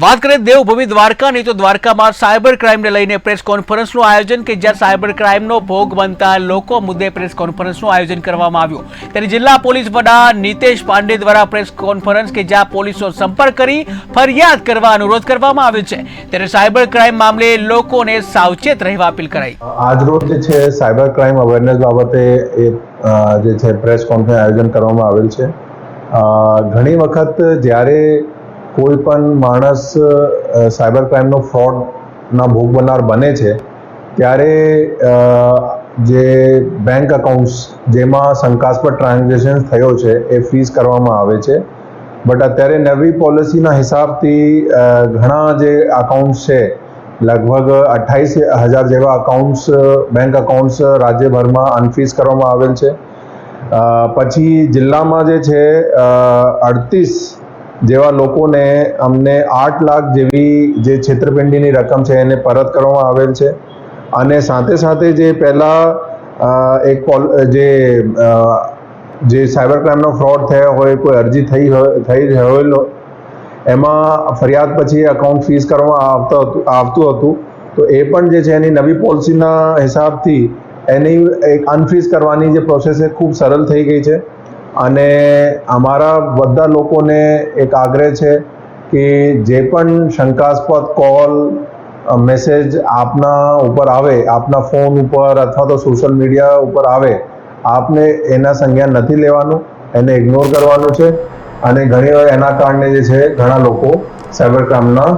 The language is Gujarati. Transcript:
વાત કરીએ દેવભૂમિ દ્વારકાની, તો દ્વારકામાં સાયબર ક્રાઇમને લઈને પ્રેસ કોન્ફરન્સનું આયોજન કે જ્યાં સાયબર ક્રાઇમનો ભોગ બનતા લોકો મુદ્દે પ્રેસ કોન્ફરન્સનું આયોજન કરવામાં આવ્યું. ત્યારે જિલ્લા પોલીસ વડા નીતેશ પાંડે દ્વારા પ્રેસ કોન્ફરન્સ કે જ્યાં પોલીસનો સંપર્ક કરી ફરિયાદ કરવા અનુરોધ કરવામાં આવ્યો છે. ત્યારે સાયબર ક્રાઇમ મામલે લોકોને સાવચેત રહેવા અપીલ કરાઈ. આજરોજ જે છે, સાયબર ક્રાઇમ અવેરનેસ બાબતે જે છે, પ્રેસ કોન્ફરન્સ આયોજન કરવામાં આવેલ છે. ઘણી વખત જ્યારે કોઈ પણ માણસ સાયબર ક્રાઇમનો ફ્રોડના ભોગ બનનાર બને છે, ત્યારે જે બેંક અકાઉન્ટ્સ જેમાં શંકાસ્પદ ટ્રાન્ઝેક્શન થયો છે, એ ફ્રીઝ કરવામાં આવે છે. બટ અત્યારે નવી પોલિસીના હિસાબથી ઘણા જે અકાઉન્ટ્સ છે, લગભગ અઠ્ઠાઈસ હજાર જેવા અકાઉન્ટ્સ બેંક અકાઉન્ટ્સ રાજ્યભરમાં અનફીઝ કરવામાં આવેલ છે. પછી જિલ્લામાં જે છે અડતીસ જેવા લોકોને અમને આઠ લાખ જેવી જે છેતરપિંડીની રકમ છે એને પરત કરવામાં આવેલ છે. અને સાથે સાથે જે પહેલાં એક જે જે સાયબર ક્રાઇમનો ફ્રોડ થયો હોય, કોઈ અરજી થઈ થઈ હોય એમાં ફરિયાદ પછી અકાઉન્ટ ફીસ કરવામાં આવતો આવતું હતું. તો એ પણ જે છે એની નવી પોલિસીના હિસાબથી એની એક અનફ્રીઝ કરવાની જે પ્રોસેસ છે, ખૂબ સરળ થઈ ગઈ છે. અને અમારા બધા લોકોને એક આગ્રહ છે કે જે પણ શંકાસ્પદ કોલ મેસેજ આપના ઉપર આવે, આપના ફોન ઉપર અથવા તો સોશિયલ મીડિયા ઉપર આવે, આપને એના સંજ્ઞાન નથી લેવાનું, એને ઇગ્નોર કરવાનું છે. અને ઘણી વાર એના કારણે જે છે, ઘણા લોકો સાયબર ક્રાઇમના